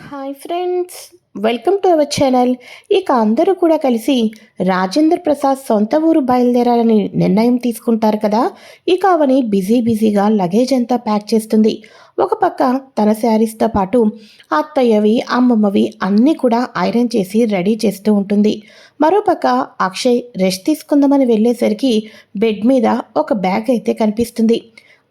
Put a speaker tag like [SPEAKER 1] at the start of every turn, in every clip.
[SPEAKER 1] Hi friends welcome to our channel ఇక అందరూ కూడా కలిసి రాజేంద్ర ప్రసాద్ సొంత ఊరు బయలుదేరాలని నిర్ణయం తీసుకుంటారు కదా? ఇక అవని బిజీ బిజీగా లగేజ్ అంతా ప్యాక్ చేస్తుంది. ఒక పక్క తన శారీస్తో పాటు అత్తయ్యవి అమ్మమ్మవి అన్నీ కూడా ఐరన్ చేసి రెడీ చేస్తూ ఉంటుంది. మరోపక్క అక్షయ్ రెస్ట్ తీసుకుందామని వెళ్ళేసరికి బెడ్ మీద ఒక బ్యాగ్ అయితే కనిపిస్తుంది.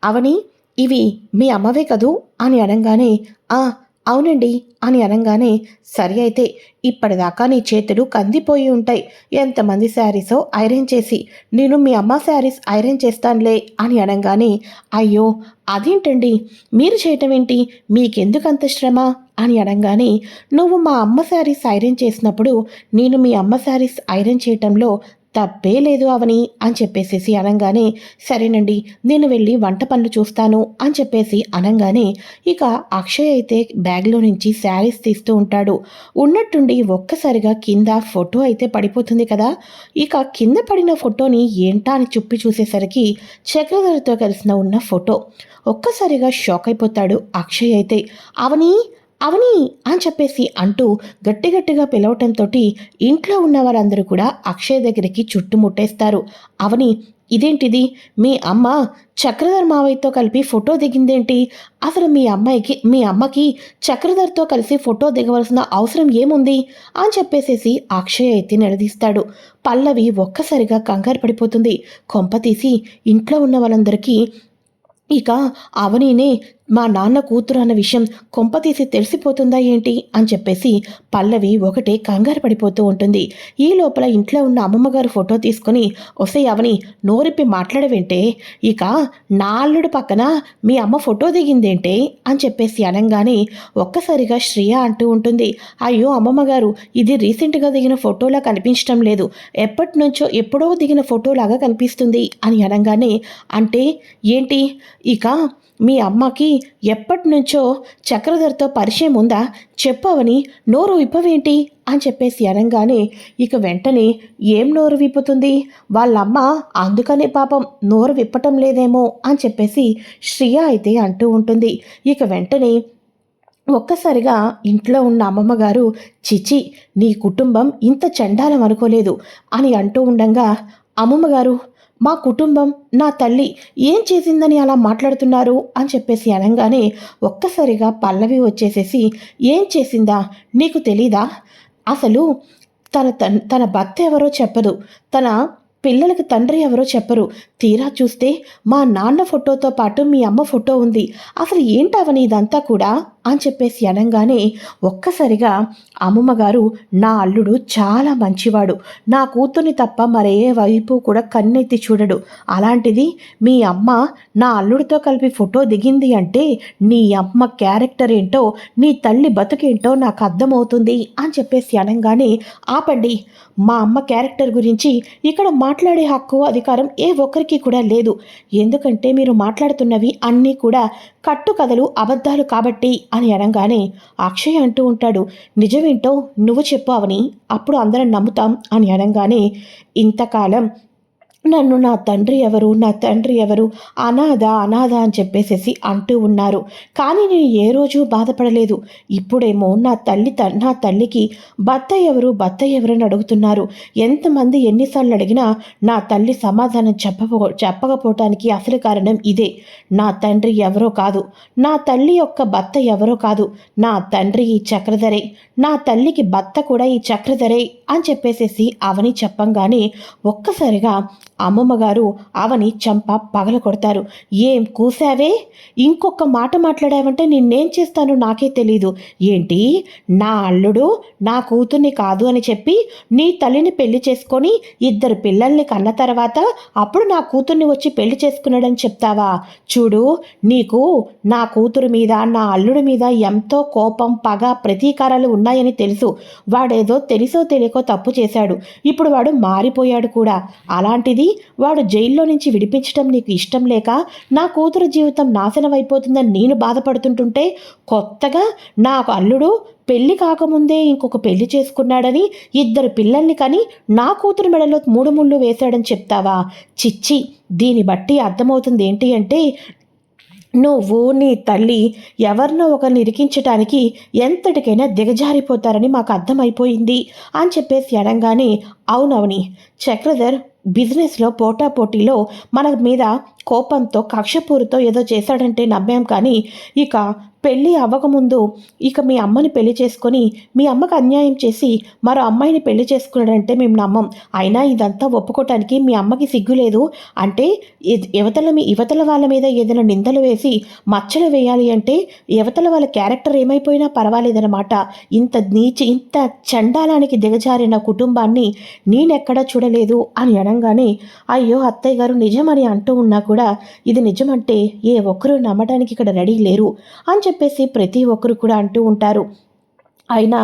[SPEAKER 1] అవని ఇవి మీ అమ్మవే కదూ? అని అనగానే ఆ అవునండి అని అనగానే సరి అయితే ఇప్పటిదాకా నీ చేతులు కందిపోయి ఉంటాయి. ఎంతమంది శారీసో ఐరన్ చేసి నేను మీ అమ్మ శారీస్ ఐరన్ చేస్తానులే అని అనగానే అయ్యో అదేంటండి? మీరు చేయటం ఏంటి మీకెందుకంత శ్రమ? అని అనగానే నువ్వు మా అమ్మ శారీస్ ఐరన్ చేసినప్పుడు నేను మీ అమ్మ శారీస్ ఐరన్ చేయటంలో తప్పే లేదు అవని అని చెప్పేసేసి అనగానే సరేనండి నేను వెళ్ళి వంట పనులు చూస్తాను అని చెప్పేసి అనగానే ఇక అక్షయ్ అయితే బ్యాగ్లో నుంచి శారీస్ తీస్తూ ఉంటాడు. ఉన్నట్టుండి ఒక్కసారిగా కింద ఫోటో అయితే పడిపోతుంది కదా. ఇక కింద పడిన ఫోటోని ఏంటా అని చుప్పి చూసేసరికి చక్రధరతో కలిసిన ఉన్న ఫోటో. ఒక్కసారిగా షాక్ అయిపోతాడు అక్షయ్ అయితే. అవని అవని అని చెప్పేసి అంటూ గట్టి గట్టిగా పిలవటంతో ఇంట్లో ఉన్న వారందరూ కూడా అక్షయ్ దగ్గరికి చుట్టుముట్టేస్తారు. అవని ఇదేంటిది? మీ అమ్మ చక్రధర్ మావయ్యతో కలిపి ఫోటో దిగిందేంటి? అసలు మీ అమ్మాయికి మీ అమ్మకి చక్రధర్తో కలిసి ఫోటో దిగవలసిన అవసరం ఏముంది? అని చెప్పేసేసి అక్షయ్ అయితే నిలదీస్తాడు. పల్లవి ఒక్కసారిగా కంగారు పడిపోతుంది. కొంప తీసి ఇంట్లో ఉన్న వాళ్ళందరికీ ఇక అవనీనే మా నాన్న కూతురు అన్న విషయం కొంపతీసి తెలిసిపోతుందా ఏంటి అని చెప్పేసి పల్లవి ఒకటే కంగారు పడిపోతూ ఉంటుంది. ఈ లోపల ఇంట్లో ఉన్న అమ్మమ్మగారు ఫోటో తీసుకొని వసే అవని నోరిప్పి మాట్లాడవేంటే ఇక నా అల్లుడు పక్కన మీ అమ్మ ఫోటో దిగిందేంటే? అని చెప్పేసి అనగానే ఒక్కసారిగా శ్రియ అంటూ ఉంటుంది. అయ్యో అమ్మమ్మగారు ఇది రీసెంట్గా దిగిన ఫోటోలా కనిపించడం లేదు. ఎప్పటి నుంచో ఎప్పుడో దిగిన ఫోటోలాగా కనిపిస్తుంది అని అనగానే అంటే ఏంటి? ఇక మీ అమ్మకి ఎప్పటినుంచో చక్రధర్తో పరిచయం ఉందా చెప్పవని నోరు విప్పవేంటి అని చెప్పేసి అనగానే ఇక వెంటనే ఏం నోరు విప్పుతుంది? వాళ్ళమ్మ అందుకనే పాపం నోరు విప్పటం లేదేమో అని చెప్పేసి శ్రియ అయితే అంటూ ఉంటుంది. ఇక వెంటనే ఒక్కసారిగా ఇంట్లో ఉన్న అమ్మమ్మ గారు చిచి నీ కుటుంబం ఇంత చండాలం అనుకోలేదు అని అంటూ ఉండంగా అమ్మమ్మ గారు మా కుటుంబం నా తల్లి ఏం చేసిందని అలా మాట్లాడుతున్నారు అని చెప్పేసి అనగానే ఒక్కసారిగా పల్లవి వచ్చేసేసి ఏం చేసిందా? నీకు తెలీదా? అసలు తన తన భర్త ఎవరో చెప్పదు. తన పిల్లలకి తండ్రి ఎవరో చెప్పరు. తీరా చూస్తే మా నాన్న ఫోటోతో పాటు మీ అమ్మ ఫోటో ఉంది. అసలు ఏంటవని ఇదంతా కూడా? అని చెప్పేసి అనగానే ఒక్కసారిగా అమ్మమ్మగారు నా అల్లుడు చాలా మంచివాడు. నా కూతుర్ని తప్ప మరే వైపు కూడా కన్నెత్తి చూడడు. అలాంటిది మీ అమ్మ నా అల్లుడితో కలిపి ఫోటో దిగింది అంటే నీ అమ్మ క్యారెక్టర్ ఏంటో నీ తల్లి బతుకేంటో నాకు అర్థమవుతుంది అని చెప్పేసి అనగానే ఆపండి. మా అమ్మ క్యారెక్టర్ గురించి ఇక్కడ మా మాట్లాడే హక్కు అధికారం ఏ ఒక్కరికి కూడా లేదు. ఎందుకంటే మీరు మాట్లాడుతున్నవి అన్నీ కూడా కట్టుకథలు అబద్ధాలు కాబట్టి అని అనగానే అక్షయ్ అంటూ ఉంటాడు నిజమేంటో నువ్వు చెప్పావని అప్పుడు అందరం నమ్ముతాం అని అనగానే ఇంతకాలం నన్ను నా తండ్రి ఎవరు? నా తండ్రి ఎవరు? అనాథ అనాథ అని చెప్పేసేసి అంటూ ఉన్నారు. కానీ నేను ఏ రోజు బాధపడలేదు. ఇప్పుడేమో నా తల్లి నా తల్లికి భర్త ఎవరు? భర్త ఎవరు అని అడుగుతున్నారు. ఎంతమంది ఎన్నిసార్లు అడిగినా నా తల్లి సమాధానం చెప్పపో చెప్పకపోవటానికి అసలు కారణం ఇదే. నా తండ్రి ఎవరో కాదు. నా తల్లి యొక్క భర్త ఎవరో కాదు. నా తండ్రి ఈ చక్రధరే. నా తల్లికి భర్త కూడా ఈ చక్రధరే అని చెప్పేసేసి అవని చెప్పంగానే ఒక్కసారిగా అమ్మమ్మ గారు అవని చంప పగల కొడతారు. ఏం కూసావే ఇంకొక మాట మాట్లాడావంటే నిన్నేం చేస్తాను నాకే తెలీదు. ఏంటి? నా అల్లుడు నా కూతుర్ని కాదు అని చెప్పి నీ తల్లిని పెళ్ళి చేసుకొని ఇద్దరు పిల్లల్ని కన్న తర్వాత అప్పుడు నా కూతుర్ని వచ్చి పెళ్ళి చేసుకున్నాడని చెప్తావా? చూడు నీకు నా కూతురు మీద నా అల్లుడి మీద ఎంతో కోపం పగ ప్రతీకారాలు ఉన్నాయని తెలుసు. వాడేదో తెలుసో తెలియకో తప్పు చేశాడు. ఇప్పుడు వాడు మారిపోయాడు కూడా. అలాంటిది వాడు జైల్లో నుంచి విడిపించడం నీకు ఇష్టం లేక నా కూతురు జీవితం నాశనం అయిపోతుందని నేను బాధపడుతుంటుంటే కొత్తగా నాకు అల్లుడు పెళ్ళి కాకముందే ఇంకొక పెళ్ళి చేసుకున్నాడని ఇద్దరు పిల్లల్ని కని నా కూతురు మెడలో మూడు ముళ్ళు వేశాడని చెప్తావా? చిచ్చి దీన్ని బట్టి అర్థమవుతుంది ఏంటి అంటే నువ్వు నీ తల్లి ఎవరినో ఒకరిని ఇరికించటానికి ఎంతటికైనా దిగజారిపోతారని మాకు అర్థమైపోయింది అని చెప్పేసి అనగానే అవునవని. చక్రధర్ బిజినెస్లో పోటాపోటీలో మన మీద కోపంతో కక్షపూరితో ఏదో చేశాడంటే నమ్మాం కానీ ఇక పెళ్ళి అవ్వకముందు ఇక మీ అమ్మని పెళ్ళి చేసుకొని మీ అమ్మకు అన్యాయం చేసి మరో అమ్మాయిని పెళ్ళి చేసుకున్నాడంటే మేము నమ్మం. అయినా ఇదంతా ఒప్పుకోవటానికి మీ అమ్మకి సిగ్గు లేదు. అంటే యువతల మీ యువతల వాళ్ళ మీద ఏదైనా నిందలు వేసి మచ్చలు వేయాలి అంటే యువతల వాళ్ళ క్యారెక్టర్ ఏమైపోయినా పర్వాలేదన్నమాట. ఇంత నీచి ఇంత చండాలానికి దిగజారిన కుటుంబాన్ని నేనెక్కడా చూడలేదు అని అనగానే అయ్యో అత్తయ్య గారు నిజమని అంటూ ఉన్నా కూడా ఇది నిజమంటే ఏ ఒక్కరూ నమ్మడానికి ఇక్కడ రెడీ లేరు అని చెప్పేసి ప్రతి ఒక్కరు కూడా అంటూ ఉంటారు. అయినా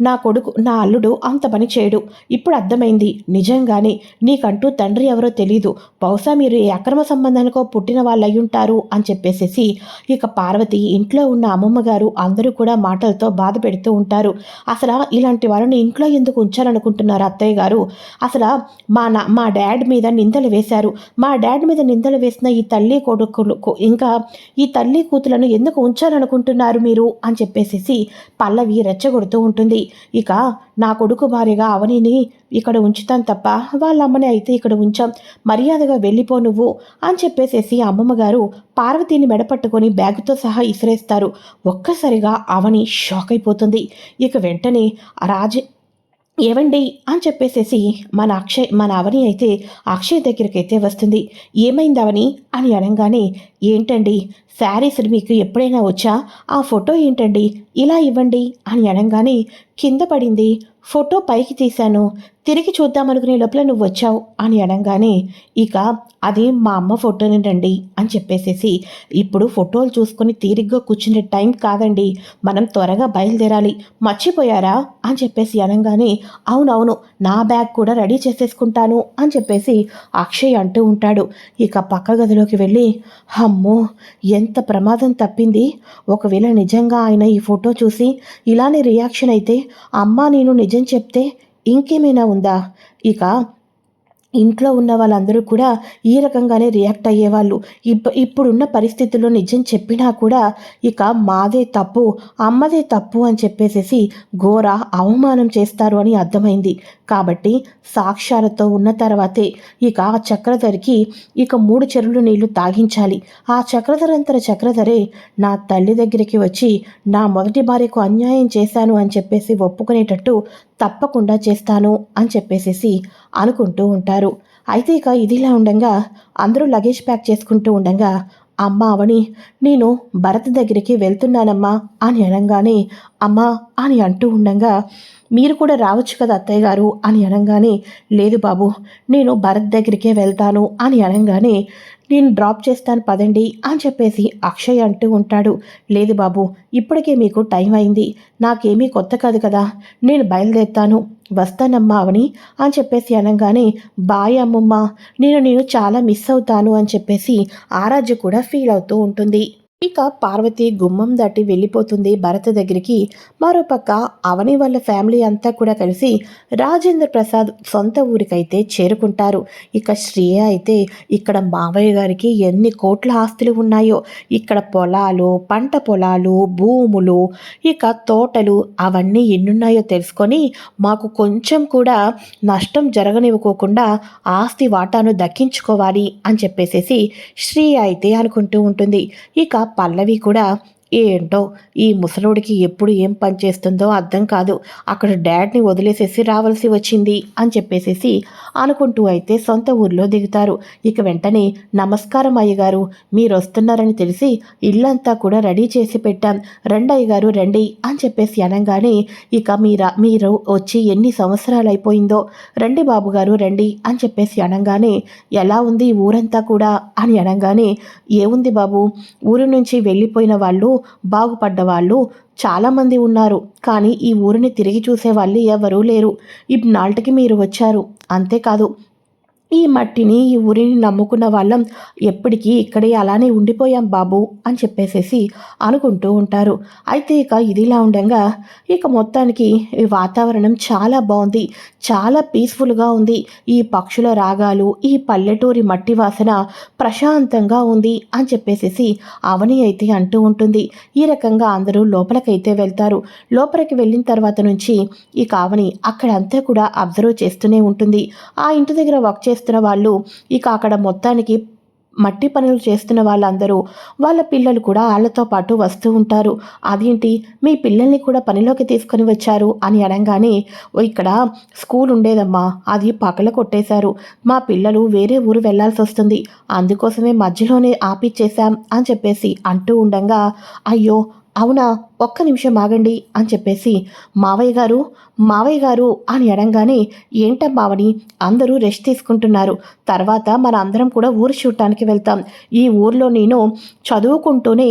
[SPEAKER 1] నా కొడుకు నా అల్లుడు అంత పని చేయడు. ఇప్పుడు అర్థమైంది. నిజంగానే నీకంటూ తండ్రి ఎవరో తెలీదు. బహుశా మీరు ఏ అక్రమ సంబంధానికో పుట్టిన వాళ్ళు అయి ఉంటారు అని చెప్పేసేసి ఇక పార్వతి ఇంట్లో ఉన్న అమ్మమ్మ గారు అందరూ కూడా మాటలతో బాధ పెడుతూ ఉంటారు. అసలు ఇలాంటి వాళ్ళని ఇంట్లో ఎందుకు ఉంచాలనుకుంటున్నారు అత్తయ్య గారు? అసలు మా నా మా డాడ్ మీద నిందలు వేశారు. మా డాడ్ మీద నిందలు వేసిన ఈ తల్లి కొడుకులు ఇంకా ఈ తల్లి కూతులను ఎందుకు ఉంచాలనుకుంటున్నారు మీరు? అని చెప్పేసేసి పల్లవి రెచ్చగొడుతూ ఉంటుంది. ఇక నా కొడుకు భార్యగా అవనిని ఇక్కడ ఉంచుతాను తప్ప వాళ్ళ అమ్మని అయితే ఇక్కడ ఉంచాం. మర్యాదగా వెళ్ళిపో నువ్వు అని చెప్పేసేసి అమ్మమ్మగారు పార్వతిని మెడపట్టుకొని బ్యాగుతో సహా ఇసిరేస్తారు. ఒక్కసారిగా అవని షాక్ అయిపోతుంది. ఇక వెంటనే రాజ ఏవండి అని చెప్పేసేసి మన అక్షయ్ మన అవని అయితే అక్షయ్ దగ్గరికి అయితే వస్తుంది. ఏమైంది అవని? అని అనగానే ఏంటండి? శారీస్ మీకు ఎప్పుడైనా వచ్చా? ఆ ఫోటో ఏంటండి? ఇలా ఇవ్వండి అని అనగానే కింద పడింది ఫోటో పైకి తీశాను తిరిగి చూద్దామనుకునే లోపల నువ్వు వచ్చావు అని అనగానే ఇక అది మా అమ్మ ఫోటోనేనండి అని చెప్పేసేసి ఇప్పుడు ఫోటోలు చూసుకొని తీరిగ్గా కూర్చునే టైం కాదండి మనం త్వరగా బయలుదేరాలి మర్చిపోయారా? అని చెప్పేసి అనగానే అవునవును నా బ్యాగ్ కూడా రెడీ చేసేసుకుంటాను అని చెప్పేసి అక్షయ్ అంటూ ఉంటాడు. ఇక పక్క గదిలోకి వెళ్ళి అమ్మో ఎంత ప్రమాదం తప్పింది? ఒకవేళ నిజంగా ఆయన ఈ ఫోటో చూసి ఇలానే రియాక్షన్ అయితే అమ్మా నేను నిజం చెప్తే ఇంకేమైనా ఉందా? ఇక ఇంట్లో ఉన్న వాళ్ళందరూ కూడా ఈ రకంగానే రియాక్ట్ అయ్యేవాళ్ళు. ఇప్ప ఇప్పుడున్న పరిస్థితుల్లో నిజం చెప్పినా కూడా ఇక మాదే తప్పు అమ్మదే తప్పు అని చెప్పేసేసి ఘోర అవమానం చేస్తారు అని అర్థమైంది. కాబట్టి సాక్ష్యాలతో ఉన్న తర్వాతే ఇక ఆ చక్రధరికి ఇక మూడు చెరువులు నీళ్ళు తాగించాలి. ఆ చక్రధరంతర చక్రధరే నా తల్లి దగ్గరికి వచ్చి నా మొదటి భార్యకు అన్యాయం చేశాను అని చెప్పేసి ఒప్పుకునేటట్టు తప్పకుండా చేస్తాను అని చెప్పేసేసి అనుకుంటూ ఉంటారు. అయితే ఇక ఇదిలా ఉండగా అందరూ లగేజ్ ప్యాక్ చేసుకుంటూ ఉండగా అమ్మ అవని నేను భరత్ దగ్గరికి వెళ్తున్నానమ్మా అని అనగానే అమ్మా అని అంటూ ఉండగా మీరు కూడా రావచ్చు కదా అత్తయ్య గారు అని అనగానే లేదు బాబు నేను భరత్ దగ్గరికే వెళ్తాను అని అనగానే నేను డ్రాప్ చేస్తాను పదండి అని చెప్పేసి అక్షయ్ అంటూ ఉంటాడు. లేదు బాబు ఇప్పటికే మీకు టైం అయింది. నాకేమీ కొత్త కాదు కదా. నేను బయలుదేరుతాను. వస్తానమ్మా అవని అని చెప్పేసి అనగానే బాయ్ అమ్మమ్మ నేను నేను చాలా మిస్ అవుతాను అని చెప్పేసి ఆరాధ్య కూడా ఫీల్ అవుతూ ఉంటుంది. ఇక పార్వతి గుమ్మం దాటి వెళ్ళిపోతుంది భరత్ దగ్గరికి. మరోపక్క అవని వాళ్ళ ఫ్యామిలీ అంతా కూడా కలిసి రాజేంద్ర ప్రసాద్ సొంత ఊరికైతే చేరుకుంటారు. ఇక శ్రేయ అయితే ఇక్కడ మావయ్య గారికి ఎన్ని కోట్ల ఆస్తులు ఉన్నాయో ఇక్కడ పొలాలు పంట పొలాలు భూములు ఇక తోటలు అవన్నీ ఎన్నున్నాయో తెలుసుకొని మాకు కొంచెం కూడా నష్టం జరగనివ్వకోకుండా ఆస్తి వాటాను దక్కించుకోవాలి అని చెప్పేసేసి శ్రీ అయితే అనుకుంటూ ఉంటుంది. ఇక పల్లవి కూడా ఏంటో ఈ ముసలోడికి ఎప్పుడు ఏం పని చేస్తుందో అర్థం కాదు. అక్కడ డాడ్ని వదిలేసేసి రావాల్సి వచ్చింది అని చెప్పేసేసి అనుకుంటూ అయితే సొంత ఊర్లో దిగుతారు. ఇక వెంటనే నమస్కారం అయ్యగారు మీరు వస్తున్నారని తెలిసి ఇల్లంతా కూడా రెడీ చేసి పెట్టాం. రండి అయ్యగారు రండి అని చెప్పేసి అనగానే ఇక మీరా మీరు వచ్చి ఎన్ని సంవత్సరాలు అయిపోయిందో రండి బాబుగారు రండి అని చెప్పేసి అనగానే ఎలా ఉంది ఊరంతా కూడా? అని అనగానే ఏముంది బాబు? ఊరు నుంచి వెళ్ళిపోయిన వాళ్ళు బాగుపడ్డ వాళ్ళు చాలామంది ఉన్నారు కానీ ఈ ఊరిని తిరిగి చూసే వాళ్ళు ఎవరూ లేరు. ఇన్నాళ్ళకి మీరు వచ్చారు. అంతేకాదు ఈ మట్టిని ఈ ఊరిని నమ్ముకున్న వాళ్ళం ఎప్పటికీ ఇక్కడే అలానే ఉండిపోయాం బాబు అని చెప్పేసేసి అనుకుంటూ ఉంటారు. అయితే ఇక ఇదిలా ఉండగా ఇక మొత్తానికి ఈ వాతావరణం చాలా బాగుంది చాలా పీస్ఫుల్గా ఉంది. ఈ పక్షుల రాగాలు ఈ పల్లెటూరి మట్టి వాసన ప్రశాంతంగా ఉంది అని చెప్పేసేసి అవని అయితే అంటూ ఉంటుంది. ఈ రకంగా అందరూ లోపలికైతే వెళ్తారు. లోపలికి వెళ్ళిన తర్వాత నుంచి ఈ కావని అక్కడంతా కూడా అబ్జర్వ్ చేస్తూనే ఉంటుంది. ఆ ఇంటి దగ్గర వర్క్ చేస్తున్న వాళ్ళు ఇక అక్కడ మొత్తానికి మట్టి పనులు చేస్తున్న వాళ్ళందరూ వాళ్ళ పిల్లలు కూడా వాళ్ళతో పాటు వస్తూ ఉంటారు. అదేంటి? మీ పిల్లల్ని కూడా పనిలోకి తీసుకొని వచ్చారు? అని అనగానే ఇక్కడ స్కూల్ ఉండేదమ్మా అది పక్కల కొట్టేశారు. మా పిల్లలు వేరే ఊరు వెళ్ళాల్సి వస్తుంది. అందుకోసమే మధ్యలోనే ఆపిచ్చేశాం అని చెప్పేసి అంటూ ఉండగా అయ్యో అవునా ఒక్క నిమిషం ఆగండి అని చెప్పేసి మావయ్య గారు మావయ్య గారు అని అనగానే ఏంటమ్మావని అందరూ రెస్ట్ తీసుకుంటున్నారు. తర్వాత మన అందరం కూడా ఊరు చూడటానికి వెళ్తాం. ఈ ఊర్లో నేను చదువుకుంటూనే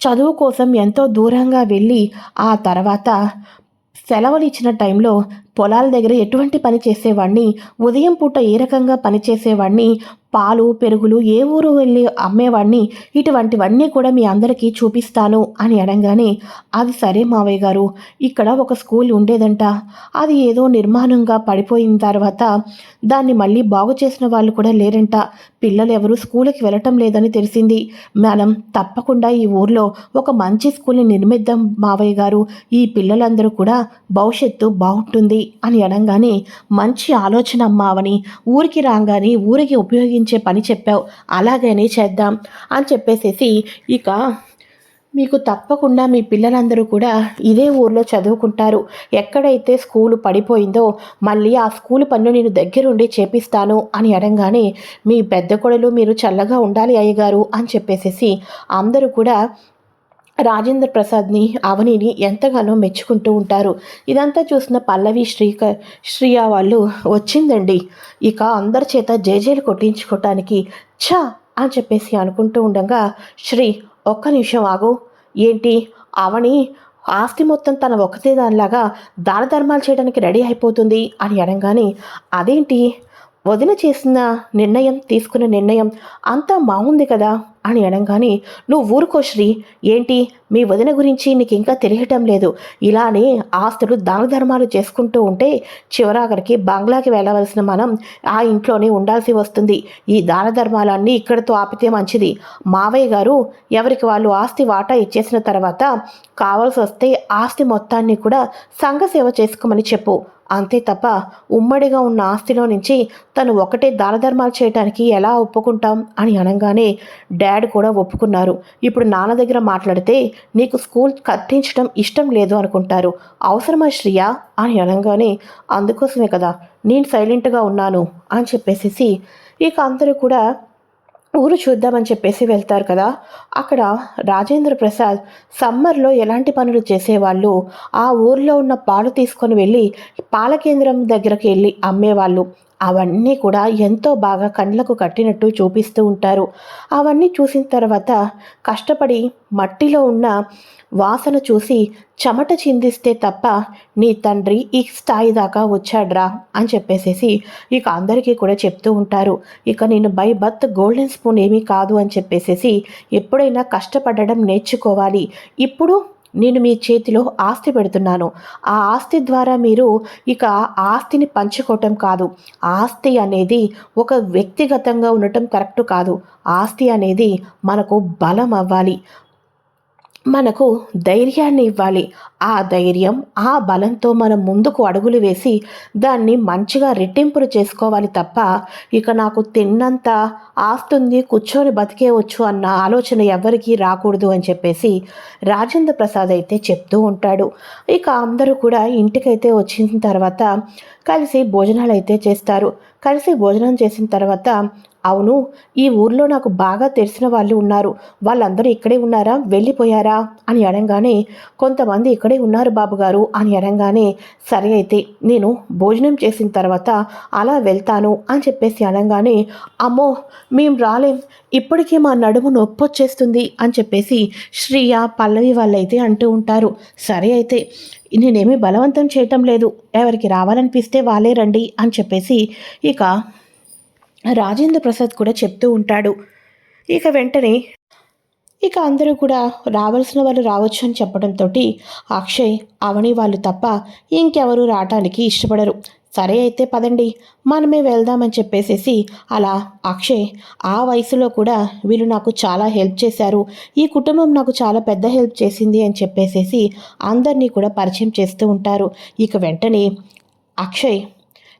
[SPEAKER 1] చదువు కోసం ఎంతో దూరంగా వెళ్ళి ఆ తర్వాత సెలవులు ఇచ్చిన టైంలో పొలాల దగ్గర ఎటువంటి పని చేసేవాడిని ఉదయం పూట ఏ రకంగా పనిచేసేవాడిని పాలు పెరుగులు ఏ ఊరు వెళ్ళి అమ్మేవాడిని ఇటువంటివన్నీ కూడా మీ అందరికీ చూపిస్తాను అని అనగానే అది సరే మావయ్య గారు ఇక్కడ ఒక స్కూల్ ఉండేదంట. అది ఏదో నిర్మాణంగా పడిపోయిన తర్వాత దాన్ని మళ్ళీ బాగు చేసిన వాళ్ళు కూడా లేరంట. పిల్లలు ఎవరు స్కూల్కి వెళ్ళటం లేదని తెలిసింది. మనం తప్పకుండా ఈ ఊర్లో ఒక మంచి స్కూల్ని నిర్మిద్దాం మావయ్య గారు. ఈ పిల్లలందరూ కూడా భవిష్యత్తు బాగుంటుంది. అని అనగానే మంచి ఆలోచన అమ్మావని ఊరికి రాగానే ఊరికి ఉపయోగించే పని చెప్పావు అలాగనే చేద్దాం అని చెప్పేసేసి ఇక మీకు తప్పకుండా మీ పిల్లలందరూ కూడా ఇదే ఊర్లో చదువుకుంటారు. ఎక్కడైతే స్కూలు పడిపోయిందో మళ్ళీ ఆ స్కూల్ పన్ను నేను దగ్గరుండి చేపిస్తాను అని అనగానే మీ పెద్ద కొడలు మీరు చల్లగా ఉండాలి అయ్యగారు అని చెప్పేసేసి అందరూ కూడా రాజేంద్ర ప్రసాద్ని అవనిని ఎంతగానో మెచ్చుకుంటూ ఉంటారు. ఇదంతా చూసిన పల్లవి శ్రీక శ్రీయా వాళ్ళు వచ్చిందండి. ఇక అందరి చేత జేజేలు కొట్టించుకోవటానికి ఛా! అని చెప్పేసి అనుకుంటూ ఉండగా శ్రీ ఒక్క నిమిషం ఆగు. ఏంటి? అవని ఆస్తి మొత్తం తన ఒకతే దానిలాగా దాన ధర్మాలు చేయడానికి రెడీ అయిపోతుంది అని అనగానే అదేంటి? వదిన చేసిన నిర్ణయం తీసుకున్న నిర్ణయం అంతా బాగుంది కదా? అని అనగానే నువ్వు ఊరుకో శ్రీ. ఏంటి? మీ వదిన గురించి నీకు ఇంకా తెలియటం లేదు. ఇలానే ఆస్తులు దాన ధర్మాలు చేసుకుంటూ ఉంటే చివరాఖరికి బంగ్లాకి వెళ్ళవలసిన మనం ఆ ఇంట్లోనే ఉండాల్సి వస్తుంది. ఈ దాన ధర్మాలన్నీ ఇక్కడితో ఆపితే మంచిది. మావయ్య గారు ఎవరికి వాళ్ళు ఆస్తి వాటా ఇచ్చేసిన తర్వాత కావాల్సి వస్తే ఆస్తి మొత్తాన్ని కూడా సంఘ సేవ చేసుకోమని చెప్పు. అంతే తప్ప ఉమ్మడిగా ఉన్న ఆస్తిలో నుంచి తను ఒకటే దానధర్మాలు చేయటానికి ఎలా ఒప్పుకుంటాం అని అనగానే డాడ్ కూడా ఒప్పుకున్నారు. ఇప్పుడు నాన్న దగ్గర మాట్లాడితే నీకు స్కూల్ కట్టించడం ఇష్టం లేదు అనుకుంటారు. అవసరమా శ్రియ అని అనగానే అందుకోసమే కదా నేను సైలెంట్గా ఉన్నాను అని చెప్పేసేసి ఇక అందరూ కూడా ఊరు చూద్దామని చెప్పేసి వెళ్తారు కదా. అక్కడ రాజేంద్ర ప్రసాద్ సమ్మర్లో ఎలాంటి పనులు చేసేవాళ్ళు? ఆ ఊర్లో ఉన్న పాలు తీసుకొని వెళ్ళి పాల కేంద్రం దగ్గరకు వెళ్ళి అమ్మేవాళ్ళు. అవన్నీ కూడా ఎంతో బాగా కండ్లకు కట్టినట్టు చూపిస్తూ ఉంటారు. అవన్నీ చూసిన తర్వాత కష్టపడి మట్టిలో ఉన్న వాసన చూసి చెమట చిందిస్తే తప్ప నీ తండ్రి ఈ స్థాయి దాకా వచ్చాడ్రా అని చెప్పేసేసి ఇక అందరికీ కూడా చెప్తూ ఉంటారు. ఇక నేను బై బర్త్ గోల్డెన్ స్పూన్ ఏమీ కాదు అని చెప్పేసేసి ఎప్పుడైనా కష్టపడడం నేర్చుకోవాలి. ఇప్పుడు నేను మీ చేతిలో ఆస్తి పెడుతున్నాను. ఆ ఆస్తి ద్వారా మీరు ఇక ఆస్తిని పంచుకోవటం కాదు. ఆస్తి అనేది ఒక వ్యక్తిగతంగా ఉండటం కరెక్ట్ కాదు. ఆస్తి అనేది మనకు బలం అవ్వాలి. మనకు ధైర్యాన్ని ఇవ్వాలి. ఆ ధైర్యం ఆ బలంతో మనం ముందుకు అడుగులు వేసి దాన్ని మంచిగా రెట్టింపులు చేసుకోవాలి తప్ప ఇక నాకు తిన్నంత ఆస్తుంది కూర్చొని బతికేవచ్చు అన్న ఆలోచన ఎవరికీ రాకూడదు అని చెప్పేసి రాజేంద్ర ప్రసాద్ అయితే చెప్తూ ఉంటాడు. ఇక అందరూ కూడా ఇంటికైతే వచ్చిన తర్వాత కలిసి భోజనాలు అయితే చేస్తారు. కలిసి భోజనం చేసిన తర్వాత అవును ఈ ఊర్లో నాకు బాగా తెలిసిన వాళ్ళు ఉన్నారు. వాళ్ళందరూ ఇక్కడే ఉన్నారా? వెళ్ళిపోయారా? అని అడగానే కొంతమంది ఇక్కడే ఉన్నారు బాబుగారు అని అడగానే సరే అయితే నేను భోజనం చేసిన తర్వాత అలా వెళ్తాను అని చెప్పేసి అనగానే అమ్మో మేము రాలేం. ఇప్పటికీ మా నడుము నొప్పి వచ్చేస్తుంది అని చెప్పేసి శ్రీయ పల్లవి వాళ్ళైతే అంటూ ఉంటారు. సరే అయితే నేనేమీ బలవంతం చేయటం లేదు. ఎవరికి రావాలనిపిస్తే వాళ్ళే రండి అని చెప్పేసి ఇక రాజేంద్ర ప్రసాద్ కూడా చెప్తూ ఉంటాడు. ఇక వెంటనే ఇక అందరూ కూడా రావాల్సిన వాళ్ళు రావచ్చు అని చెప్పడంతో అక్షయ్ అవని వాళ్ళు తప్ప ఇంకెవరూ రావటానికి ఇష్టపడరు. సరే అయితే పదండి మనమే వెళ్దామని చెప్పేసేసి అలా అక్షయ్ ఆ వయసులో కూడా వీళ్ళు నాకు చాలా హెల్ప్ చేశారు. ఈ కుటుంబం నాకు చాలా పెద్ద హెల్ప్ చేసింది అని చెప్పేసేసి అందరినీ కూడా పరిచయం చేస్తూ ఉంటారు. ఇక వెంటనే అక్షయ్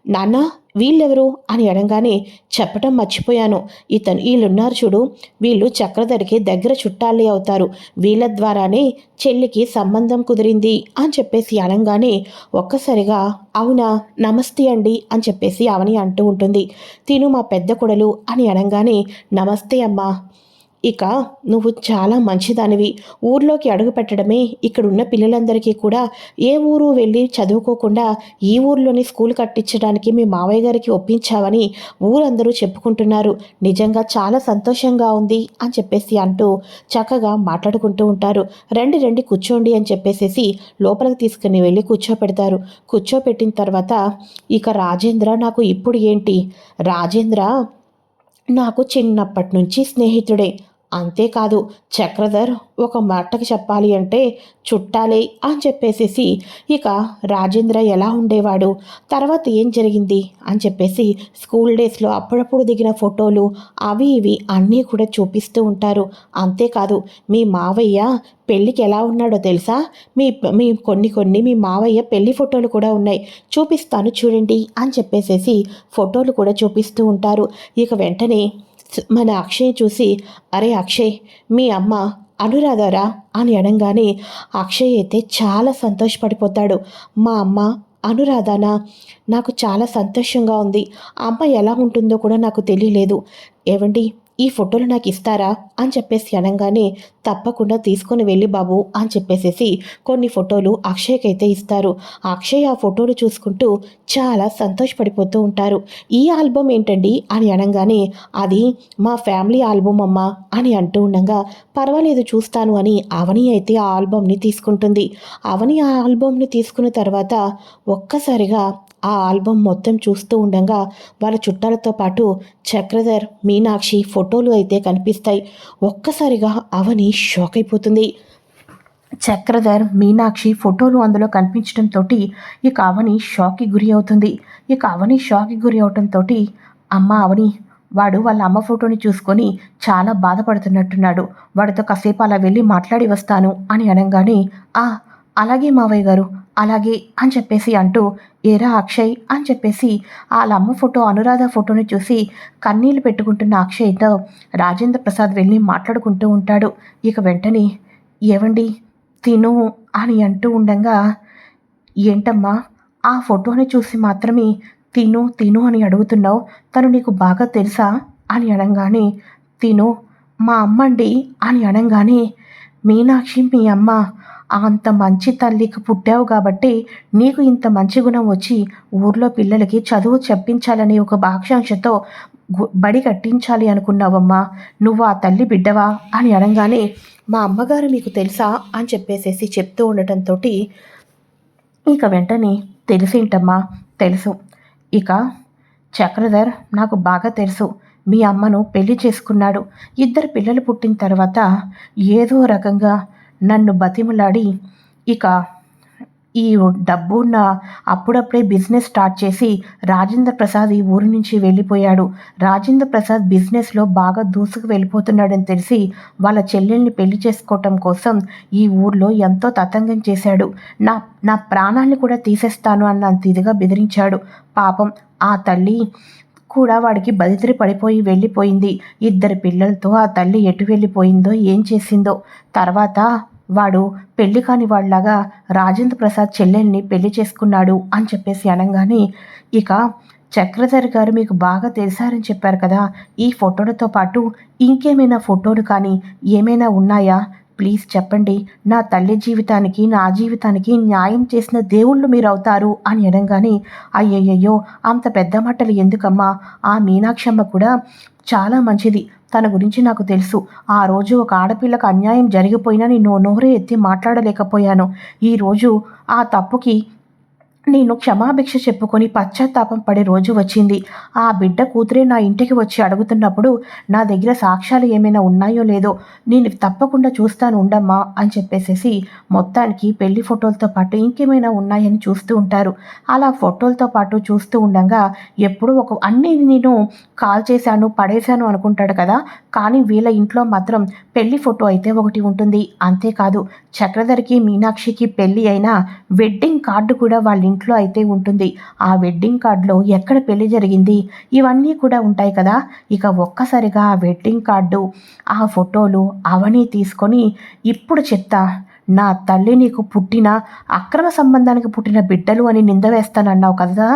[SPEAKER 1] నాన్న వీళ్ళెవరు అని అడగానే చెప్పటం మర్చిపోయాను. ఇతను వీళ్ళున్నారు చూడు వీళ్ళు చక్రధరికి దగ్గర చుట్టాలి అవుతారు. వీళ్ళ ద్వారానే చెల్లికి సంబంధం కుదిరింది అని చెప్పేసి అనగానే ఒక్కసారిగా అవునా నమస్తే అండి అని చెప్పేసి అవని అంటూ ఉంటుంది. తిను మా పెద్ద కొడలు అని అనగానే నమస్తే అమ్మా. ఇక నువ్వు చాలా మంచిదానివి. ఊర్లోకి అడుగు పెట్టడమే ఇక్కడున్న పిల్లలందరికీ కూడా ఏ ఊరు వెళ్ళి చదువుకోకుండా ఈ ఊర్లోని స్కూల్ కట్టించడానికి మీ మావయ్య గారికి ఒప్పించావని ఊరందరూ చెప్పుకుంటున్నారు. నిజంగా చాలా సంతోషంగా ఉంది అని చెప్పేసి అంటూ చక్కగా మాట్లాడుకుంటూ ఉంటారు. రండి రండి కూర్చోండి అని చెప్పేసేసి లోపలికి తీసుకుని వెళ్ళి కూర్చోపెడతారు. కూర్చోపెట్టిన తర్వాత ఇక రాజేంద్ర నాకు ఇప్పుడు ఏంటి? రాజేంద్ర నాకు చిన్నప్పటి నుంచి స్నేహితుడే. అంతేకాదు చక్రధర్ ఒక మాటకి చెప్పాలి అంటే చుట్టాలే అని చెప్పేసేసి ఇక రాజేంద్ర ఎలా ఉండేవాడు? తర్వాత ఏం జరిగింది? అని చెప్పేసి స్కూల్ డేస్లో అప్పుడప్పుడు దిగిన ఫోటోలు అవి ఇవి అన్నీ కూడా చూపిస్తూ ఉంటారు. అంతేకాదు మీ మావయ్య పెళ్ళికి ఎలా ఉన్నాడో తెలుసా? మీ మీ కొన్ని కొన్ని మీ మావయ్య పెళ్ళి ఫోటోలు కూడా ఉన్నాయి. చూపిస్తాను చూడండి అని చెప్పేసేసి ఫోటోలు కూడా చూపిస్తూ ఉంటారు. ఇక వెంటనే మన అక్షయ్ చూసి అరే అక్షయ్ మీ అమ్మ అనురాధారా? అని అనగానే అక్షయ్ అయితే చాలా సంతోషపడిపోతాడు. మా అమ్మ అనురాధనా? నాకు చాలా సంతోషంగా ఉంది. అమ్మ ఎలా ఉంటుందో కూడా నాకు తెలియలేదు. ఏవండి ఈ ఫోటోలు నాకు ఇస్తారా? అని చెప్పేసి అనగానే తప్పకుండా తీసుకొని వెళ్ళి బాబు అని చెప్పేసేసి కొన్ని ఫోటోలు అక్షయ్కి అయితే ఇస్తారు. అక్షయ్ ఆ ఫోటోలు చూసుకుంటూ చాలా సంతోషపడిపోతూ ఉంటారు. ఈ ఆల్బమ్ ఏంటండి? అని అనగానే అది మా ఫ్యామిలీ ఆల్బమ్ అమ్మా అని అంటూ ఉండగా పర్వాలేదు చూస్తాను అని అవని అయితే ఆ ఆల్బమ్ని తీసుకుంటుంది. అవని ఆ ఆల్బమ్ని తీసుకున్న తర్వాత ఒక్కసారిగా ఆ ఆల్బమ్ మొత్తం చూస్తూ ఉండగా వాళ్ళ చుట్టాలతో పాటు చక్రధర్ మీనాక్షి ఫోటోలు అయితే కనిపిస్తాయి. ఒక్కసారిగా అవని షాక్ అయిపోతుంది. చక్రధర్ మీనాక్షి ఫోటోలు అందులో కనిపించడంతో ఇక అవని షాక్కి గురి అవుతుంది. ఇక అవని షాక్కి గురి అవటంతో అమ్మ అవని వాడు వాళ్ళ అమ్మ ఫోటోని చూసుకొని చాలా బాధపడుతున్నట్టున్నాడు. వాడితో కాసేపు అలా వెళ్ళి మాట్లాడి వస్తాను అని అనగానే ఆ అలాగే మావయ్య గారు. అలాగే అని చెప్పేసి అంటూ ఏరా అక్షయ్ అని చెప్పేసి వాళ్ళ అమ్మ ఫోటో అనురాధ ఫోటోని చూసి కన్నీళ్ళు పెట్టుకుంటున్న అక్షయ్తో రాజేంద్ర ప్రసాద్ వెళ్ళి మాట్లాడుకుంటూ ఉంటాడు. ఇక వెంటనే ఏవండి తిను అని అంటూ ఉండగా ఏంటమ్మా ఆ ఫోటోని చూసి మాత్రమే తిను తిను అని అడుగుతున్నావు. తను నీకు బాగా తెలుసా? అని అనగానే తిను మా అమ్మండి అని అనగానే మీనాక్షి మీ అమ్మ అంత మంచి తల్లికి పుట్టావు కాబట్టి నీకు ఇంత మంచి గుణం వచ్చి ఊర్లో పిల్లలకి చదువు చెప్పించాలని ఒక ఆకాంక్షతో బడి కట్టించాలి అనుకున్నావమ్మా. నువ్వు ఆ తల్లి బిడ్డవా? అని అనగానే మా అమ్మగారు మీకు తెలుసా? అని చెప్పేసేసి చెప్తూ ఉండటంతో ఇక వెంటనే తెలిసేంటమ్మా తెలుసు. ఇక చక్రధర్ నాకు బాగా తెలుసు. మీ అమ్మను పెళ్ళి చేసుకున్నాడు. ఇద్దరు పిల్లలు పుట్టిన తర్వాత ఏదో రకంగా నన్ను బతిమలాడి ఇక ఈ డబ్బు ఉన్న అప్పుడప్పుడే బిజినెస్ స్టార్ట్ చేసి రాజేంద్ర ప్రసాద్ ఈ ఊరి నుంచి వెళ్ళిపోయాడు. రాజేంద్ర ప్రసాద్ బిజినెస్లో బాగా దూసుకు వెళ్ళిపోతున్నాడని తెలిసి వాళ్ళ చెల్లెల్ని పెళ్ళి చేసుకోవటం కోసం ఈ ఊర్లో ఎంతో తతంగం చేశాడు. నా నా ప్రాణాన్ని కూడా తీసేస్తాను అన్నంత ఇదిగా బెదిరించాడు. పాపం ఆ తల్లి కూడా వాడికి బదితిరి పడిపోయి వెళ్ళిపోయింది. ఇద్దరు పిల్లలతో ఆ తల్లి ఎటు వెళ్ళిపోయిందో ఏం చేసిందో తర్వాత వాడు పెళ్ళి కాని వాళ్ళలాగా రాజేంద్ర ప్రసాద్ చెల్లెల్ని పెళ్ళి చేసుకున్నాడు అని చెప్పేసి అనగానే ఇక చక్రధర్ గారు మీకు బాగా తెలిసారని చెప్పారు కదా ఈ ఫోటోలతో పాటు ఇంకేమైనా ఫోటోలు కానీ ఏమైనా ఉన్నాయా? ప్లీజ్ చెప్పండి. నా తల్లి జీవితానికి నా జీవితానికి న్యాయం చేసిన దేవుళ్ళు మీరు అవుతారు అని అనగానే అయ్యయ్యో అంత పెద్ద మాటలు ఎందుకమ్మా? ఆ మీనాక్షమ్మ కూడా చాలా మంచిది. తన గురించి నాకు తెలుసు. ఆ రోజు ఒక ఆడపిల్లకు అన్యాయం జరిగిపోయినా నేను నోరే ఎత్తి మాట్లాడలేకపోయాను. ఈరోజు ఆ తప్పుకి నేను క్షమాభిక్ష చెప్పుకొని పశ్చాత్తాపం పడే రోజు వచ్చింది. ఆ బిడ్డ కూతురే నా ఇంటికి వచ్చి అడుగుతున్నప్పుడు నా దగ్గర సాక్ష్యాలు ఏమైనా ఉన్నాయో లేదో నేను తప్పకుండా చూస్తాను ఉండమ్మా అని చెప్పేసేసి మొత్తానికి పెళ్ళి ఫోటోలతో పాటు ఇంకేమైనా ఉన్నాయని చూస్తూ ఉంటారు. అలా ఫోటోలతో పాటు చూస్తూ ఉండగా ఎప్పుడు ఒక అన్నీ నేను కాల్ చేశాను పడేశాను అనుకుంటాడు కదా. కానీ వీళ్ళ ఇంట్లో మాత్రం పెళ్ళి ఫోటో అయితే ఒకటి ఉంటుంది. అంతేకాదు చక్రధర్కి మీనాక్షికి పెళ్ళి అయినా వెడ్డింగ్ కార్డు కూడా వాళ్ళ ఇంట్లో అయితే ఉంటుంది. ఆ వెడ్డింగ్ కార్డులో ఎక్కడ పెళ్ళి జరిగింది? ఇవన్నీ కూడా ఉంటాయి కదా? ఇక ఒక్కసారిగా ఆ వెడ్డింగ్ కార్డు ఆ ఫోటోలు అవన్నీ తీసుకొని ఇప్పుడు చెప్తా నా తల్లి నీకు పుట్టిన అక్రమ సంబంధానికి పుట్టిన బిడ్డలు అని నింద వేస్తానన్నావు కదా?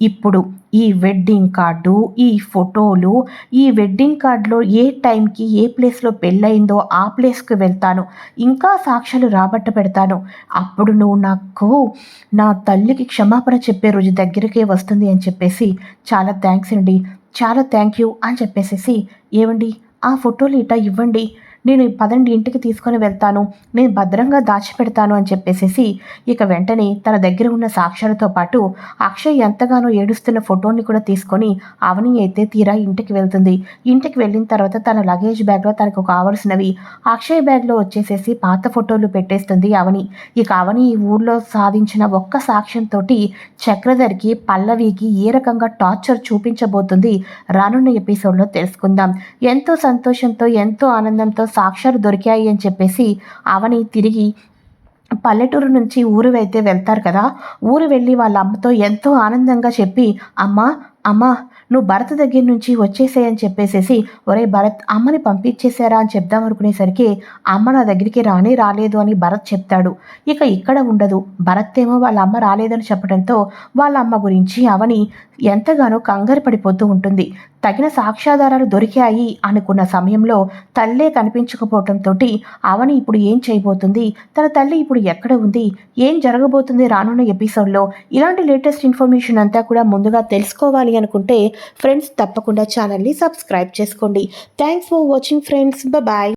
[SPEAKER 1] ఇప్పుడు ఈ వెడ్డింగ్ కార్డు ఈ ఫోటోలు ఈ వెడ్డింగ్ కార్డులో ఏ టైంకి ఏ ప్లేస్లో పెళ్ళయిందో ఆ ప్లేస్కి వెళ్తాను. ఇంకా సాక్ష్యాలు రాబట్ట పెడతాను. అప్పుడు నువ్వు నాకు నా తల్లికి క్షమాపణ చెప్పే రోజు దగ్గరికే వస్తుంది అని చెప్పేసి చాలా థ్యాంక్స్ అండి. చాలా థ్యాంక్ యూ అని చెప్పేసేసి ఏమండి ఆ ఫోటోలు ఇటా ఇవ్వండి. నేను పదండి ఇంటికి తీసుకొని వెళ్తాను. నేను భద్రంగా దాచిపెడతాను అని చెప్పేసేసి ఇక వెంటనే తన దగ్గర ఉన్న సాక్ష్యాలతో పాటు అక్షయ్ ఎంతగానో ఏడుస్తున్న ఫోటోని కూడా తీసుకొని అవని అయితే తీరా ఇంటికి వెళ్తుంది. ఇంటికి వెళ్ళిన తర్వాత తన లగేజ్ బ్యాగ్లో తనకు కావలసినవి అక్షయ్ బ్యాగ్లో వచ్చేసేసి పాత ఫోటోలు పెట్టేస్తుంది అవని. ఇక అవని ఈ ఊర్లో సాధించిన ఒక్క సాక్ష్యంతో చక్రధర్కి పల్లవికి ఏ రకంగా టార్చర్ చూపించబోతుంది రానున్న ఎపిసోడ్లో తెలుసుకుందాం. ఎంతో సంతోషంతో ఎంతో ఆనందంతో సాక్ష్యాలు దొరికాయి అని చెప్పేసి అవని తిరిగి పల్లెటూరు నుంచి ఊరు అయితే వెళ్తారు కదా. ఊరు వెళ్ళి వాళ్ళ అమ్మతో ఎంతో ఆనందంగా చెప్పి అమ్మ అమ్మ నువ్వు భరత్ దగ్గర నుంచి వచ్చేసేయని చెప్పేసేసి ఒరే భరత్ అమ్మని పంపించేశారా? అని చెప్దాం అనుకునేసరికి అమ్మ నా దగ్గరికి రానే రాలేదు అని భరత్ చెప్తాడు. ఇక ఇక్కడ ఉండదు. భరత్ ఏమో వాళ్ళ అమ్మ రాలేదని చెప్పడంతో వాళ్ళ అమ్మ గురించి అవని ఎంతగానో కంగారు పడిపోతూ ఉంటుంది. తగిన సాక్ష్యాధారాలు దొరికాయి అనుకున్న సమయంలో తల్లే కనిపించకపోవటంతో అవని ఇప్పుడు ఏం చేయబోతుంది? తన తల్లి ఇప్పుడు ఎక్కడ ఉంది? ఏం జరగబోతుంది రానున్న ఎపిసోడ్లో ఇలాంటి లేటెస్ట్ ఇన్ఫర్మేషన్ అంతా కూడా ముందుగా తెలుసుకోవాలి అనుకుంటే ఫ్రెండ్స్ తప్పకుండా ఛానల్ని సబ్స్క్రైబ్ చేసుకోండి. Thanks for watching friends bye